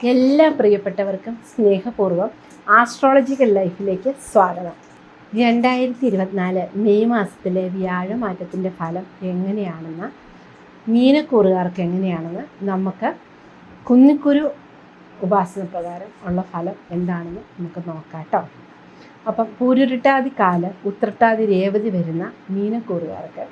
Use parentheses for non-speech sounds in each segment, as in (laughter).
എല്ലാ പ്രിയപ്പെട്ടവർക്കും സ്നേഹപൂർവം ആസ്ട്രോളജിക്കൽ ലൈഫിലേക്ക് സ്വാഗതം. രണ്ടായിരത്തി ഇരുപത്തിനാല് മെയ് മാസത്തിലെ വ്യാഴമാറ്റത്തിന്റെ ഫലം എങ്ങനെയാണെന്ന് മീനക്കൂറുകാർക്ക് എങ്ങനെയാണെന്ന് നമുക്ക് കുന്നിക്കുരു ഉപാസന പ്രകാരം ഉള്ള ഫലം എന്താണെന്ന് നമുക്ക് നോക്കാം കേട്ടോ. അപ്പം പൂരുരുട്ടാതി കാൽ ഉത്രട്ടാതി രേവതി വരുന്ന മീനക്കൂറുകാർക്ക്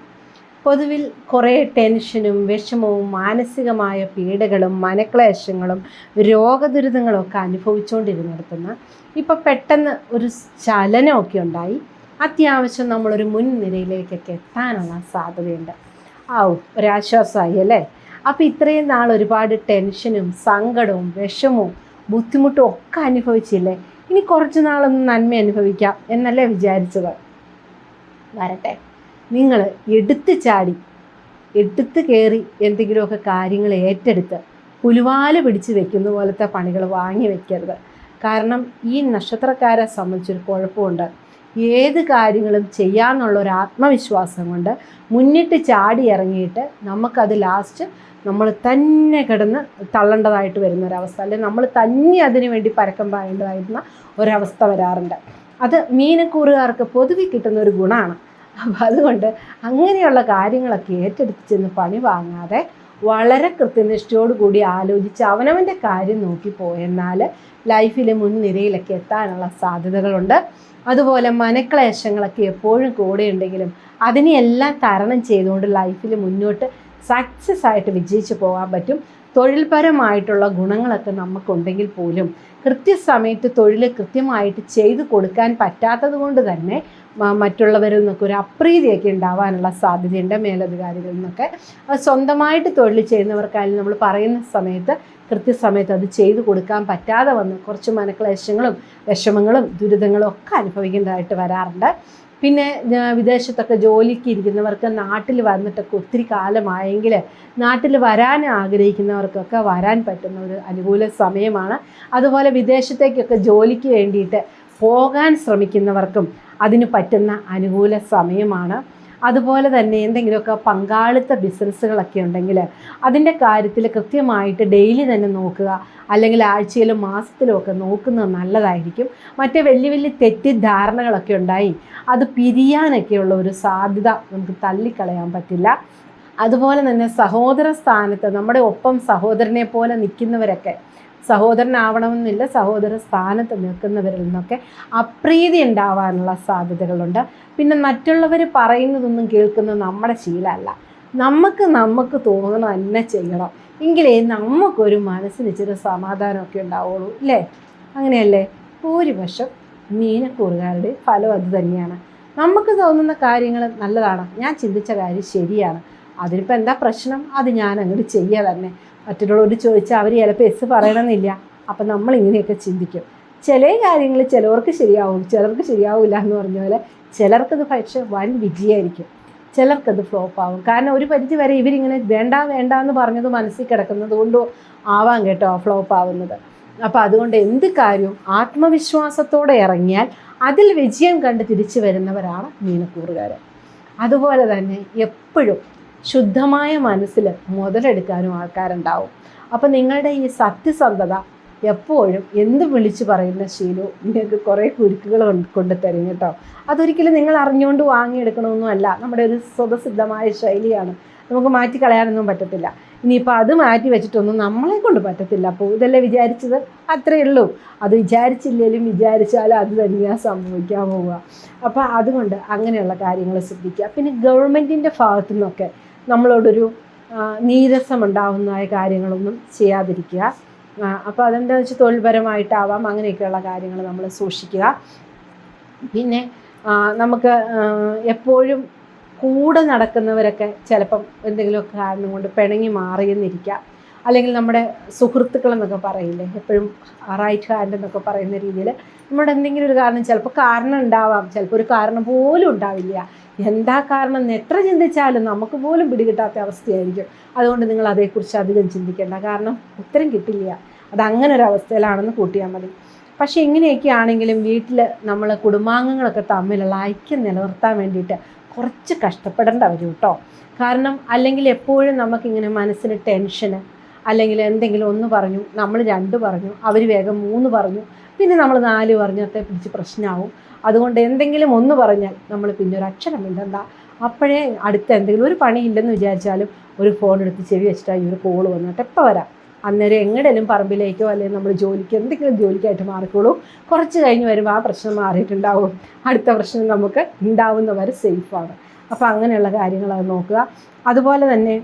പൊതുവിൽ കുറേ ടെൻഷനും വിഷമവും മാനസികമായ പീഡകളും മനക്ലേശങ്ങളും രോഗദുരിതങ്ങളൊക്കെ അനുഭവിച്ചുകൊണ്ടിരുന്നിടത്തുനിന്ന് ഇപ്പോൾ പെട്ടെന്ന് ഒരു ചലനമൊക്കെ ഉണ്ടായി. അത്യാവശ്യം നമ്മളൊരു മുൻനിരയിലേക്കൊക്കെ എത്താനുള്ള സാധ്യതയുണ്ട്. ആവും ഒരാശ്വാസമായി അല്ലേ? അപ്പോൾ ഇത്രയും നാൾ ഒരുപാട് ടെൻഷനും സങ്കടവും വിഷമവും ബുദ്ധിമുട്ടും ഒക്കെ അനുഭവിച്ചില്ലേ? ഇനി കുറച്ച് നാളൊന്ന് നന്മ അനുഭവിക്കാം എന്നല്ലേ വിചാരിച്ചത്? വരട്ടെ. നിങ്ങൾ എടുത്തു ചാടി എടുത്ത് കയറി എന്തെങ്കിലുമൊക്കെ കാര്യങ്ങൾ ഏറ്റെടുത്ത് പുലുവാൽ പിടിച്ച് വെക്കുന്ന പോലത്തെ പണികൾ വാങ്ങി വെക്കരുത്. കാരണം ഈ നക്ഷത്രക്കാരെ സംബന്ധിച്ചൊരു കുഴപ്പമുണ്ട്. ഏത് കാര്യങ്ങളും ചെയ്യാമെന്നുള്ള ഒരു ആത്മവിശ്വാസം കൊണ്ട് മുന്നിട്ട് ചാടി ഇറങ്ങിയിട്ട് നമുക്കത് ലാസ്റ്റ് നമ്മൾ തന്നെ കിടന്ന് തള്ളേണ്ടതായിട്ട് വരുന്ന ഒരവസ്ഥ അല്ലെങ്കിൽ നമ്മൾ തന്നെ അതിനു വേണ്ടി പരക്കം പായേണ്ടതായിരുന്ന ഒരവസ്ഥ വരാറുണ്ട്. അത് മീനക്കൂറുകാർക്ക് പൊതുവെ കിട്ടുന്ന ഒരു ഗുണമാണ്. അപ്പം അതുകൊണ്ട് അങ്ങനെയുള്ള കാര്യങ്ങളൊക്കെ ഏറ്റെടുത്ത് ചെന്ന് പണി വാങ്ങാതെ വളരെ കൂടി ആലോചിച്ച് അവനവന്റെ കാര്യം നോക്കി പോയെന്നാൽ ലൈഫിലെ മുൻനിരയിലൊക്കെ എത്താനുള്ള സാധ്യതകളുണ്ട്. അതുപോലെ മനക്ലേശങ്ങളൊക്കെ എപ്പോഴും കൂടെ ഉണ്ടെങ്കിലും അതിനെയെല്ലാം തരണം ചെയ്തുകൊണ്ട് ലൈഫിൽ മുന്നോട്ട് സക്സസ് ആയിട്ട് വിജയിച്ച് പോകാൻ പറ്റും. തൊഴിൽപരമായിട്ടുള്ള ഗുണങ്ങളൊക്കെ നമുക്കുണ്ടെങ്കിൽ പോലും കൃത്യസമയത്ത് തൊഴിൽ കൃത്യമായിട്ട് ചെയ്തു കൊടുക്കാൻ പറ്റാത്തത് കൊണ്ട് തന്നെ മറ്റുള്ളവരിൽ നിന്നൊക്കെ ഒരു അപ്രീതിയൊക്കെ ഉണ്ടാവാനുള്ള സാധ്യതയുണ്ട് മേലധികാരികളിൽ നിന്നൊക്കെ. സ്വന്തമായിട്ട് തൊഴിൽ ചെയ്യുന്നവർക്കായാലും നമ്മൾ പറയുന്ന സമയത്ത് കൃത്യസമയത്ത് അത് ചെയ്തു കൊടുക്കാൻ പറ്റാതെ വന്ന് കുറച്ച് മനക്ലേശങ്ങളും വിഷമങ്ങളും ദുരിതങ്ങളും ഒക്കെ അനുഭവിക്കേണ്ടതായിട്ട് വരാറുണ്ട്. പിന്നെ വിദേശത്തൊക്കെ ജോലിക്ക് ഇരിക്കുന്നവർക്ക് നാട്ടിൽ വന്നിട്ടൊക്കെ ഒത്തിരി കാലമായെങ്കിൽ നാട്ടിൽ വരാൻ ആഗ്രഹിക്കുന്നവർക്കൊക്കെ വരാൻ പറ്റുന്ന ഒരു അനുകൂല സമയമാണ്. അതുപോലെ വിദേശത്തേക്കൊക്കെ ജോലിക്ക് വേണ്ടിയിട്ട് പോകാൻ ശ്രമിക്കുന്നവർക്കും അതിന് പറ്റുന്ന അനുകൂല സമയമാണ്. അതുപോലെ തന്നെ എന്തെങ്കിലുമൊക്കെ പങ്കാളിത്ത ബിസിനസ്സുകളൊക്കെ ഉണ്ടെങ്കിൽ അതിന്റെ കാര്യത്തിൽ കൃത്യമായിട്ട് ഡെയിലി തന്നെ നോക്കുക. അല്ലെങ്കിൽ ആഴ്ചയിലും മാസത്തിലും ഒക്കെ നോക്കുന്നത് നല്ലതായിരിക്കും. മറ്റേ വലിയ വലിയ തെറ്റിദ്ധാരണകളൊക്കെ ഉണ്ടായി. അത് പിരിയാനൊക്കെയുള്ള ഒരു സാധ്യത നമുക്ക് തള്ളിക്കളയാൻ പറ്റില്ല. അതുപോലെ തന്നെ സഹോദര സ്ഥാനത്ത് നമ്മുടെ ഒപ്പം സഹോദരനെ പോലെ നിൽക്കുന്നവരൊക്കെ സഹോദരനാവണമെന്നില്ല സഹോദര സ്ഥാനത്ത് നിൽക്കുന്നവരിൽ നിന്നൊക്കെ അപ്രീതി ഉണ്ടാവാനുള്ള സാധ്യതകളുണ്ട്. പിന്നെ മറ്റുള്ളവർ പറയുന്നതൊന്നും കേൾക്കുന്നത് നമ്മുടെ ശീലമല്ല. നമുക്ക് നമുക്ക് തോന്നണം തന്നെ ചെയ്യണം. എങ്കിലേ നമുക്കൊരു മനസ്സിന് ഇച്ചിരി സമാധാനമൊക്കെ ഉണ്ടാവുള്ളൂ ഇല്ലേ? അങ്ങനെയല്ലേ? ഭൂരിപക്ഷം മീനക്കൂറുകാരുടെ ഫലം അത് തന്നെയാണ്. നമുക്ക് തോന്നുന്ന കാര്യങ്ങൾ നല്ലതാണ്. ഞാൻ ചിന്തിച്ച കാര്യം ശരിയാണ്. അതിനിപ്പോൾ എന്താ പ്രശ്നം? അത് ഞാൻ അങ്ങോട്ട് ചെയ്യുക തന്നെ. മറ്റുള്ളവരോട് ചോദിച്ചാൽ അവർ ചിലപ്പോൾ എസ് പറയണമെന്നില്ല. അപ്പം നമ്മൾ ഇങ്ങനെയൊക്കെ ചിന്തിക്കും. ചില കാര്യങ്ങൾ ചിലവർക്ക് ശരിയാവും ചിലർക്ക് ശരിയാവില്ല എന്ന് പറഞ്ഞ പോലെ ചിലർക്കത് പക്ഷേ വൻ വിജയമായിരിക്കും ചിലർക്കത് ഫ്ലോപ്പ് ആവും. കാരണം ഒരു പരിധി വരെ ഇവരിങ്ങനെ വേണ്ട വേണ്ട എന്ന് പറഞ്ഞത് മനസ്സിൽ കിടക്കുന്നത് കൊണ്ടോ ആവാം കേട്ടോ ഫ്ലോപ്പ് ആവുന്നത്. അപ്പോൾ അതുകൊണ്ട് എന്ത് കാര്യവും ആത്മവിശ്വാസത്തോടെ ഇറങ്ങിയാൽ അതിൽ വിജയം കണ്ട് തിരിച്ചു വരുന്നവരാണ് മീനക്കൂറുകാർ അതുപോലെ തന്നെ എപ്പോഴും ശുദ്ധമായ മനസ്സിൽ മുതലെടുക്കാനും ആൾക്കാരുണ്ടാവും. അപ്പം നിങ്ങളുടെ ഈ സത്യസന്ധത എപ്പോഴും എന്ത് വിളിച്ചു പറയുന്ന ശീലവും നിങ്ങൾക്ക് കുറേ കുരുക്കുകൾ കൊണ്ട് തരും കേട്ടോ. അതൊരിക്കലും നിങ്ങൾ അറിഞ്ഞുകൊണ്ട് വാങ്ങിയെടുക്കണമെന്നും അല്ല. നമ്മുടെ ഒരു സ്വതസിദ്ധമായ ശൈലിയാണ്. നമുക്ക് മാറ്റി കളയാനൊന്നും പറ്റത്തില്ല. ഇനിയിപ്പോൾ അത് മാറ്റി വെച്ചിട്ടൊന്നും നമ്മളെ കൊണ്ട് പറ്റത്തില്ല. അപ്പോൾ ഇതല്ലേ വിചാരിച്ചത്? അത്രയേ ഉള്ളൂ. അത് വിചാരിച്ചില്ലെങ്കിലും വിചാരിച്ചാലും അത് തന്നെയാണ് സംഭവിക്കാൻ പോവുക. അപ്പോൾ അതുകൊണ്ട് അങ്ങനെയുള്ള കാര്യങ്ങൾ ശ്രദ്ധിക്കുക. പിന്നെ ഗവൺമെന്റിന്റെ ഭാഗത്തു നിന്നൊക്കെ നമ്മളോടൊരു നീരസം ഉണ്ടാവുന്നതായ കാര്യങ്ങളൊന്നും ചെയ്യാതിരിക്കുക. അപ്പോൾ അതെന്താണെന്ന് വെച്ചാൽ തൊഴിൽപരമായിട്ടാവാം അങ്ങനെയൊക്കെയുള്ള കാര്യങ്ങൾ നമ്മൾ സൂക്ഷിക്കുക. പിന്നെ നമുക്ക് എപ്പോഴും കൂടെ നടക്കുന്നവരൊക്കെ ചിലപ്പം എന്തെങ്കിലുമൊക്കെ കാരണം കൊണ്ട് പിണങ്ങി മാറിയെന്നിരിക്കാം അല്ലെങ്കിൽ നമ്മുടെ സുഹൃത്തുക്കൾ എന്നൊക്കെ പറയില്ലേ എപ്പോഴും റൈറ്റ് ഹാൻഡ് എന്നൊക്കെ പറയുന്ന രീതിയിൽ നമ്മുടെ എന്തെങ്കിലും ഒരു കാരണം ചിലപ്പോൾ കാരണം ഉണ്ടാവാം. ചിലപ്പോൾ ഒരു കാരണം പോലും ഉണ്ടാവില്ല. എന്താ കാരണം എന്ന് എത്ര ചിന്തിച്ചാലും നമുക്ക് പോലും പിടികിട്ടാത്ത അവസ്ഥയായിരിക്കും. അതുകൊണ്ട് നിങ്ങൾ അതേക്കുറിച്ച് അധികം ചിന്തിക്കേണ്ട. കാരണം ഉത്തരം കിട്ടില്ല. അത് അങ്ങനെ ഒരു അവസ്ഥയിലാണെന്ന് കൂട്ടിയാൽ മതി. പക്ഷേ ഇങ്ങനെയൊക്കെ ആണെങ്കിലും വീട്ടിൽ നമ്മൾ കുടുംബാംഗങ്ങളൊക്കെ തമ്മിലുള്ള ഐക്യം നിലനിർത്താൻ വേണ്ടിയിട്ട് കുറച്ച് കഷ്ടപ്പെടേണ്ട വരും കേട്ടോ. കാരണം അല്ലെങ്കിൽ എപ്പോഴും നമുക്കിങ്ങനെ മനസ്സിന് ടെൻഷന് അല്ലെങ്കിൽ എന്തെങ്കിലും ഒന്ന് പറഞ്ഞു നമ്മൾ രണ്ട് പറഞ്ഞു അവർ വേഗം മൂന്ന് പറഞ്ഞു പിന്നെ നമ്മൾ നാല് പറഞ്ഞത്തെ പിടിച്ച് പ്രശ്നമാവും അതുകൊണ്ട് എന്തെങ്കിലും ഒന്ന് പറഞ്ഞാൽ നമ്മൾ പിന്നെ ഒരു അക്ഷരം മിണ്ടണ്ട അപ്പോഴേ അടുത്ത എന്തെങ്കിലും ഒരു പണിയില്ലെന്ന് വിചാരിച്ചാലും ഒരു ഫോൺ എടുത്ത് ചെവി വെച്ചിട്ടായി ഒരു കോൾ വന്നിട്ട് എപ്പോൾ വരാം. അന്നേരം എങ്ങടേലും പറമ്പിലേക്കോ അല്ലെങ്കിൽ നമ്മൾ ജോലിക്ക് എന്തെങ്കിലും ജോലിക്കായിട്ട് മാറിക്കോളൂ. കുറച്ച് കഴിഞ്ഞ് വരുമ്പോൾ ആ പ്രശ്നം മാറിയിട്ടുണ്ടാവും. അടുത്ത പ്രശ്നം നമുക്ക് ഉണ്ടാവുന്നവർ സേഫാണ് അപ്പോൾ അങ്ങനെയുള്ള കാര്യങ്ങൾ അത് നോക്കുക. അതുപോലെ തന്നെ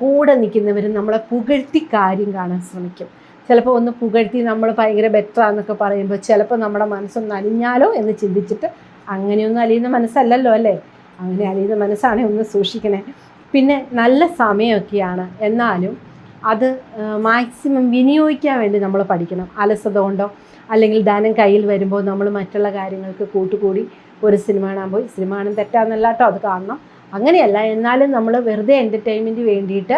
കൂടെ നിൽക്കുന്നവർ നമ്മളെ പുകഴ്ത്തി കാര്യം കാണാൻ ശ്രമിക്കും. ചിലപ്പോൾ ഒന്ന് പുകഴ്ത്തി നമ്മൾ ഭയങ്കര ബെറ്ററാന്നൊക്കെ പറയുമ്പോൾ ചിലപ്പോൾ നമ്മുടെ മനസ്സൊന്ന് അലിഞ്ഞാലോ എന്ന് ചിന്തിച്ചിട്ട് അങ്ങനെയൊന്നും അലിയുന്ന മനസ്സല്ലല്ലോ അല്ലേ? അങ്ങനെ അലിയുന്ന മനസ്സാണ് ഒന്ന് സൂക്ഷിക്കണേ. പിന്നെ നല്ല സമയമൊക്കെയാണ് എന്നാലും അത് മാക്സിമം വിനിയോഗിക്കാൻ വേണ്ടി നമ്മൾ പഠിക്കണം. അലസത കൊണ്ടോ അല്ലെങ്കിൽ ധനം കയ്യിൽ വരുമ്പോൾ നമ്മൾ മറ്റുള്ള കാര്യങ്ങൾക്ക് കൂട്ടുകൂടി ഒരു സിനിമ കാണാൻ പോയി. സിനിമ കാണാൻ തെറ്റാന്നല്ലാട്ടോ അത് കാണണം. അങ്ങനെയല്ല എന്നാലും നമ്മൾ വെറുതെ എന്റർടൈൻമെന്റ് വേണ്ടിയിട്ട്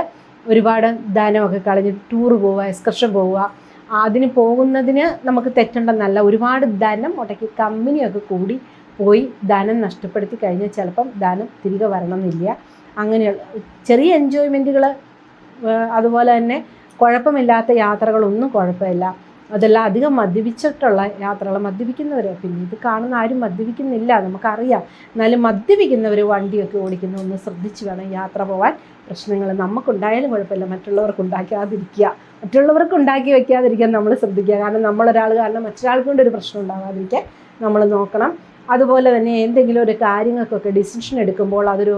ഒരുപാട് ധനമൊക്കെ കളഞ്ഞ് ടൂർ പോവുക എക്സ്കർഷൻ പോവുക. അതിന് പോകുന്നതിന് നമുക്ക് തെറ്റുണ്ടെന്നല്ല. ഒരുപാട് ധനം മുടക്കി കമ്പനിയൊക്കെ കൂടി പോയി ധനം നഷ്ടപ്പെടുത്തി കഴിഞ്ഞാൽ ചിലപ്പം ധനം തിരികെ വരണമെന്നില്ല. അങ്ങനെയുള്ള ചെറിയ എൻജോയ്മെന്റുകൾ അതുപോലെ തന്നെ കുഴപ്പമില്ലാത്ത യാത്രകളൊന്നും കുഴപ്പമില്ല. അതെല്ലാം അധികം മദ്യപിച്ചിട്ടുള്ള യാത്രകൾ മദ്യപിക്കുന്നവരോ പിന്നെ ഇത് കാണുന്ന ആരും മദ്യപിക്കുന്നില്ല നമുക്കറിയാം. എന്നാലും മദ്യപിക്കുന്നവർ വണ്ടിയൊക്കെ ഓടിക്കുന്ന ഒന്ന് ശ്രദ്ധിച്ച് വേണം യാത്ര പോകാൻ പ്രശ്നങ്ങൾ നമുക്കുണ്ടായാലും കുഴപ്പമില്ല മറ്റുള്ളവർക്ക് ഉണ്ടാക്കാതിരിക്കുക. മറ്റുള്ളവർക്ക് ഉണ്ടാക്കി വയ്ക്കാതിരിക്കാൻ നമ്മൾ ശ്രദ്ധിക്കുക. കാരണം നമ്മളൊരാൾ കാരണം മറ്റൊരാൾക്ക് കൊണ്ട് ഒരു പ്രശ്നം ഉണ്ടാകാതിരിക്കാൻ നമ്മൾ നോക്കണം. അതുപോലെ തന്നെ എന്തെങ്കിലും ഒരു കാര്യങ്ങൾക്കൊക്കെ ഡിസിഷൻ എടുക്കുമ്പോൾ അതൊരു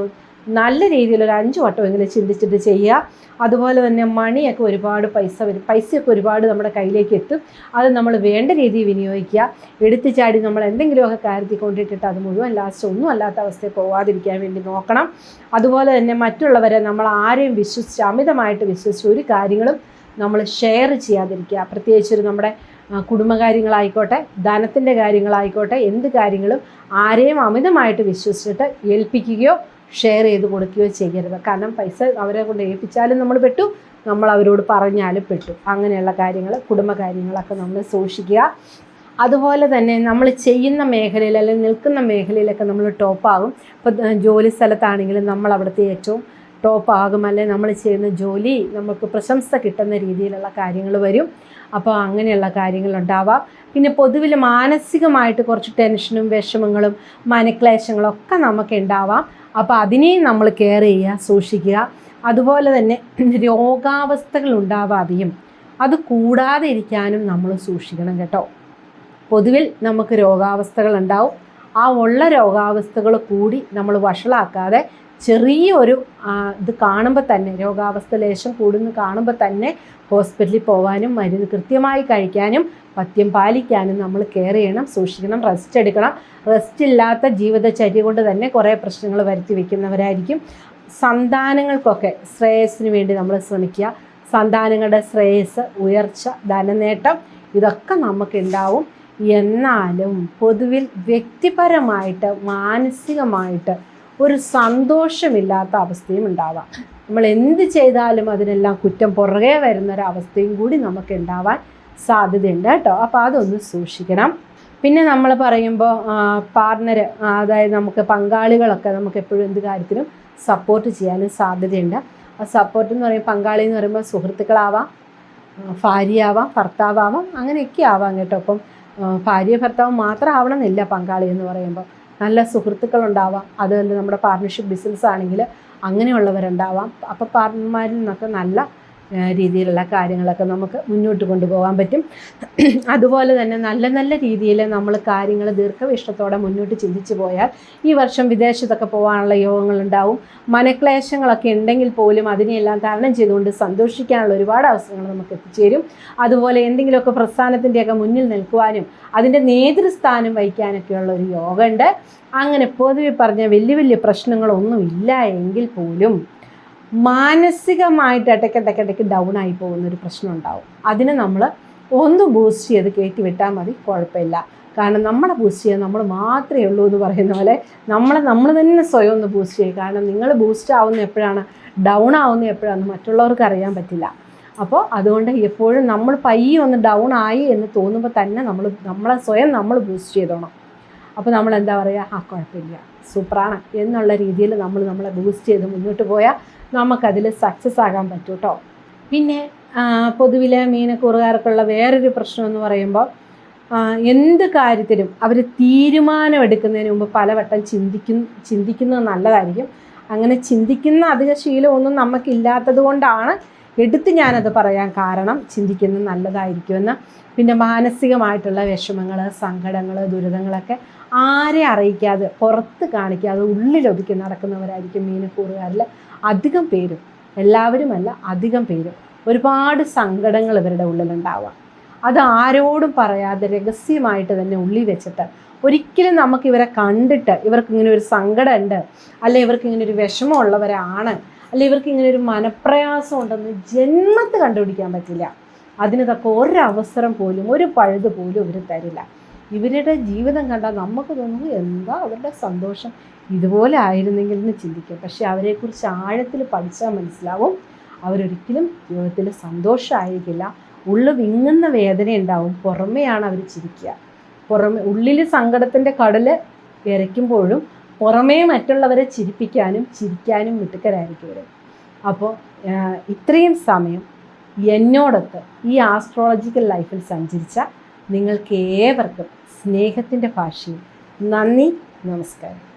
നല്ല രീതിയിൽ ഒരു അഞ്ച് വട്ടമെങ്കിലും ചിന്തിച്ചിട്ട് ചെയ്യുക. അതുപോലെ തന്നെ മണിയൊക്കെ ഒരുപാട് പൈസ വരും. പൈസയൊക്കെ ഒരുപാട് നമ്മുടെ കയ്യിലേക്ക് എത്തും. അത് നമ്മൾ വേണ്ട രീതിയിൽ വിനിയോഗിക്കുക. എടുത്തു ചാടി നമ്മൾ എന്തെങ്കിലുമൊക്കെ കാര്യത്തിൽ കൊണ്ടിട്ടിട്ട് അത് മുഴുവൻ ലാസ്റ്റ് ഒന്നും അല്ലാത്ത അവസ്ഥയിൽ പോവാതിരിക്കാൻ വേണ്ടി നോക്കണം. അതുപോലെ തന്നെ മറ്റുള്ളവരെ നമ്മൾ ആരെയും വിശ്വസിച്ച് അമിതമായിട്ട് വിശ്വസിച്ച് ഒരു കാര്യങ്ങളും നമ്മൾ ഷെയർ ചെയ്യാതിരിക്കുക. പ്രത്യേകിച്ചൊരു നമ്മുടെ കുടുംബകാര്യങ്ങളായിക്കോട്ടെ ധനത്തിന്റെ കാര്യങ്ങളായിക്കോട്ടെ എന്ത് കാര്യങ്ങളും ആരെയും അമിതമായിട്ട് വിശ്വസിച്ചിട്ട് ഏൽപ്പിക്കുകയോ ഷെയർ ചെയ്ത് കൊടുക്കുകയോ ചെയ്യരുത്. കാരണം പൈസ അവരെ കൊണ്ട് ഏൽപ്പിച്ചാലും നമ്മൾ പെട്ടു നമ്മൾ അവരോട് പറഞ്ഞാലും പെട്ടു. അങ്ങനെയുള്ള കാര്യങ്ങൾ കുടുംബകാര്യങ്ങളൊക്കെ നമ്മൾ സൂക്ഷിക്കുക. അതുപോലെ തന്നെ നമ്മൾ ചെയ്യുന്ന മേഖലയിൽ അല്ലെങ്കിൽ നിൽക്കുന്ന മേഖലയിലൊക്കെ നമ്മൾ ടോപ്പാകും ഇപ്പോൾ ജോലി സ്ഥലത്താണെങ്കിലും നമ്മൾ അവിടുത്തെ ഏറ്റവും ടോപ്പാകും അല്ലെങ്കിൽ നമ്മൾ ചെയ്യുന്ന ജോലി നമുക്ക് പ്രശംസ കിട്ടുന്ന രീതിയിലുള്ള കാര്യങ്ങൾ വരും. അപ്പോൾ അങ്ങനെയുള്ള കാര്യങ്ങളുണ്ടാവാം. പിന്നെ പൊതുവിൽ മാനസികമായിട്ട് കുറച്ച് ടെൻഷനും വിഷമങ്ങളും മനക്ലേശങ്ങളും ഒക്കെ നമുക്ക് ഉണ്ടാവാം അപ്പോൾ അതിനെയും നമ്മൾ കെയർ ചെയ്യുക സൂക്ഷിക്കുക. അതുപോലെ തന്നെ (clears throat) രോഗാവസ്ഥകൾ ഉണ്ടാവാതെയും അത് കൂടാതെ ഇരിക്കാനും നമ്മൾ സൂക്ഷിക്കണം കേട്ടോ. പൊതുവിൽ നമുക്ക് രോഗാവസ്ഥകൾ ഉണ്ടാവും ആ ഉള്ള രോഗാവസ്ഥകൾ കൂടി നമ്മൾ വഷളാക്കാതെ ചെറിയൊരു ഇത് കാണുമ്പോൾ തന്നെ രോഗാവസ്ഥ ലേശം കൂടുന്നു കാണുമ്പോൾ തന്നെ ഹോസ്പിറ്റലിൽ പോകാനും മരുന്ന് കൃത്യമായി കഴിക്കാനും പഥ്യം പാലിക്കാനും നമ്മൾ കെയർ ചെയ്യണം സൂക്ഷിക്കണം റെസ്റ്റ് എടുക്കണം. റെസ്റ്റ് ഇല്ലാത്ത ജീവിതചര്യ കൊണ്ട് തന്നെ കുറേ പ്രശ്നങ്ങൾ വരുത്തി വയ്ക്കുന്നവരായിരിക്കും സന്താനങ്ങൾക്കൊക്കെ ശ്രേയസ്സിന് വേണ്ടി നമ്മൾ ശ്രമിക്കുക. സന്താനങ്ങളുടെ ശ്രേയസ് ഉയർച്ച ധനനേട്ടം ഇതൊക്കെ നമുക്കുണ്ടാവും. എന്നാലും പൊതുവിൽ വ്യക്തിപരമായിട്ട് മാനസികമായിട്ട് ഒരു സന്തോഷമില്ലാത്ത അവസ്ഥയും ഉണ്ടാവാം. നമ്മൾ എന്ത് ചെയ്താലും അതിനെല്ലാം കുറ്റം പുറകെ വരുന്നൊരവസ്ഥയും കൂടി നമുക്ക് ഉണ്ടാവാൻ സാധ്യതയുണ്ട് കേട്ടോ. അപ്പോൾ അതൊന്ന് സൂക്ഷിക്കണം. പിന്നെ നമ്മൾ പറയുമ്പോൾ പാർട്ണർ അതായത് നമുക്ക് പങ്കാളികളൊക്കെ നമുക്ക് എപ്പോഴും എന്ത് കാര്യത്തിനും സപ്പോർട്ട് ചെയ്യാനും സാധ്യതയുണ്ട്. ആ സപ്പോർട്ട് എന്ന് പറയുമ്പോൾ പങ്കാളി എന്ന് പറയുമ്പോൾ സുഹൃത്തുക്കളാവാം ഭാര്യയാവാം ഭർത്താവാം അങ്ങനെയൊക്കെ ആവാം കേട്ടോ. അപ്പം ഭാര്യ ഭർത്താവ് മാത്രം ആവണമെന്നില്ല പങ്കാളി എന്ന് പറയുമ്പോൾ. നല്ല സുഹൃത്തുക്കൾ ഉണ്ടാവാം അതുപോലെ നമ്മുടെ പാർട്ട്ണർഷിപ്പ് ബിസിനസ് ആണെങ്കിൽ അങ്ങനെയുള്ളവരുണ്ടാവാം. അപ്പോൾ പാർട്ണർമാരിൽ നിന്നൊക്കെ നല്ല രീതിയിലുള്ള കാര്യങ്ങളൊക്കെ നമുക്ക് മുന്നോട്ട് കൊണ്ടുപോകാൻ പറ്റും. അതുപോലെ തന്നെ നല്ല നല്ല രീതിയിൽ നമ്മൾ കാര്യങ്ങൾ ദീർഘവീക്ഷണത്തോടെ മുന്നോട്ട് ചിന്തിച്ചു പോയാൽ ഈ വർഷം വിദേശത്തൊക്കെ പോകാനുള്ള യോഗങ്ങളുണ്ടാവും മനക്ലേശങ്ങളൊക്കെ ഉണ്ടെങ്കിൽ പോലും അതിനെയെല്ലാം തരണം ചെയ്തുകൊണ്ട് സന്തോഷിക്കാനുള്ള ഒരുപാട് അവസരങ്ങൾ നമുക്ക് എത്തിച്ചേരും. അതുപോലെ എന്തെങ്കിലുമൊക്കെ പ്രസ്ഥാനത്തിന്റെയൊക്കെ മുന്നിൽ നിൽക്കുവാനും അതിന്റെ നേതൃസ്ഥാനം വഹിക്കാനൊക്കെയുള്ള ഒരു യോഗമുണ്ട് അങ്ങനെ പൊതുവെ പറഞ്ഞ വലിയ വലിയ പ്രശ്നങ്ങളൊന്നും ഇല്ല എങ്കിൽ പോലും മാനസികമായിട്ട് ഇടയ്ക്കിടയ്ക്കിടയ്ക്ക് ഡൗൺ ആയി പോകുന്ന ഒരു പ്രശ്നം ഉണ്ടാവും. അതിന് നമ്മൾ ഒന്ന് ബൂസ്റ്റ് ചെയ്ത് കയറ്റി വിട്ടാൽ മതി കുഴപ്പമില്ല. കാരണം നമ്മളെ ബൂസ്റ്റ് ചെയ്യാൻ നമ്മൾ മാത്രമേ ഉള്ളൂ എന്ന് പറയുന്ന പോലെ നമ്മളെ നമ്മൾ തന്നെ സ്വയം ഒന്ന് ബൂസ്റ്റ് ചെയ്യും. കാരണം നിങ്ങൾ ബൂസ്റ്റ് ആവുന്ന എപ്പോഴാണ് ഡൗൺ ആവുന്ന എപ്പോഴാണെന്ന് മറ്റുള്ളവർക്ക് അറിയാൻ പറ്റില്ല. അപ്പോൾ അതുകൊണ്ട് എപ്പോഴും നമ്മൾ പയ്യെ ഒന്ന് ഡൗൺ ആയി എന്ന് തോന്നുമ്പോൾ തന്നെ നമ്മൾ നമ്മളെ സ്വയം നമ്മൾ ബൂസ്റ്റ് ചെയ്തോണം. അപ്പോൾ നമ്മൾ എന്താ പറയുക ആ കുഴപ്പമില്ല സൂപ്പറാണ്. എന്നുള്ള രീതിയിൽ നമ്മൾ നമ്മളെ ബൂസ്റ്റ് ചെയ്ത് മുന്നോട്ട് പോയാൽ നമുക്കതിൽ സക്സസ് ആകാൻ പറ്റും കേട്ടോ പിന്നെ പൊതുവിലെ മീനക്കൂറുകാർക്കുള്ള വേറൊരു പ്രശ്നം എന്ന് പറയുമ്പോൾ എന്ത് കാര്യത്തിലും അവർ തീരുമാനമെടുക്കുന്നതിന് മുമ്പ് പലവട്ടം ചിന്തിക്കും ചിന്തിക്കുന്നത് നല്ലതായിരിക്കും. അങ്ങനെ ചിന്തിക്കുന്ന അധിക ശീലമൊന്നും നമുക്കില്ലാത്തത് കൊണ്ടാണ് എടുത്ത് ഞാനത് പറയാൻ കാരണം ചിന്തിക്കുന്നത് നല്ലതായിരിക്കുമെന്ന്. പിന്നെ മാനസികമായിട്ടുള്ള വിഷമങ്ങൾ സങ്കടങ്ങൾ ദുരിതങ്ങളൊക്കെ ആരെ അറിയിക്കാതെ പുറത്ത് കാണിക്കാതെ ഉള്ളിലൊതുക്കി നടക്കുന്നവരായിരിക്കും മീനക്കൂറുകാരിൽ അധികം പേരും. എല്ലാവരുമല്ല അധികം പേരും. ഒരുപാട് സങ്കടങ്ങൾ ഇവരുടെ ഉള്ളിലുണ്ടാവാം അത് ആരോടും പറയാതെ രഹസ്യമായിട്ട് തന്നെ ഉള്ളിൽ വെച്ചിട്ട് ഒരിക്കലും നമുക്ക് ഇവരെ കണ്ടിട്ട് ഇവർക്ക് ഇങ്ങനെ ഒരു സങ്കടം ഉണ്ട് അല്ലെ ഇവർക്ക് ഇങ്ങനെ ഒരു വിഷമമുള്ളവരാണ് അല്ലെ ഇവർക്ക് ഇങ്ങനെ ഒരു മനപ്രയാസം ഉണ്ടെന്ന് ജന്മത്ത് കണ്ടുപിടിക്കാൻ പറ്റില്ല. അതിന് തക്ക ഒരവസരം പോലും ഒരു പഴുത് പോലും ഇവർ തരില്ല. ഇവരുടെ ജീവിതം കണ്ടാൽ നമുക്ക് തോന്നുന്നു എന്താ അവരുടെ സന്തോഷം? ഇതുപോലെ ആയിരുന്നെങ്കിൽ എന്ന് ചിന്തിക്കും. പക്ഷെ അവരെക്കുറിച്ച് ആഴത്തിൽ പഠിച്ചാൽ മനസ്സിലാവും. അവരൊരിക്കലും ജീവിതത്തിൽ സന്തോഷമായിരിക്കില്ല. ഉള്ളു വിങ്ങുന്ന വേദന ഉണ്ടാവും പുറമെയാണ് അവർ ചിരിക്കുക. പുറമെ ഉള്ളിൽ സങ്കടത്തിന്റെ കടൽ ഇരയ്ക്കുമ്പോഴും പുറമേ മറ്റുള്ളവരെ ചിരിപ്പിക്കാനും ചിരിക്കാനും മിടുക്കരായിരിക്കും ഇവർ അപ്പോൾ ഇത്രയും സമയം എന്നോടൊത്ത് ഈ ആസ്ട്രോളജിക്കൽ ലൈഫിൽ സഞ്ചരിച്ച നിങ്ങൾക്ക് ഏവർക്കും സ്നേഹത്തിന്റെ ഭാഷയിൽ നന്ദി നമസ്കാരം.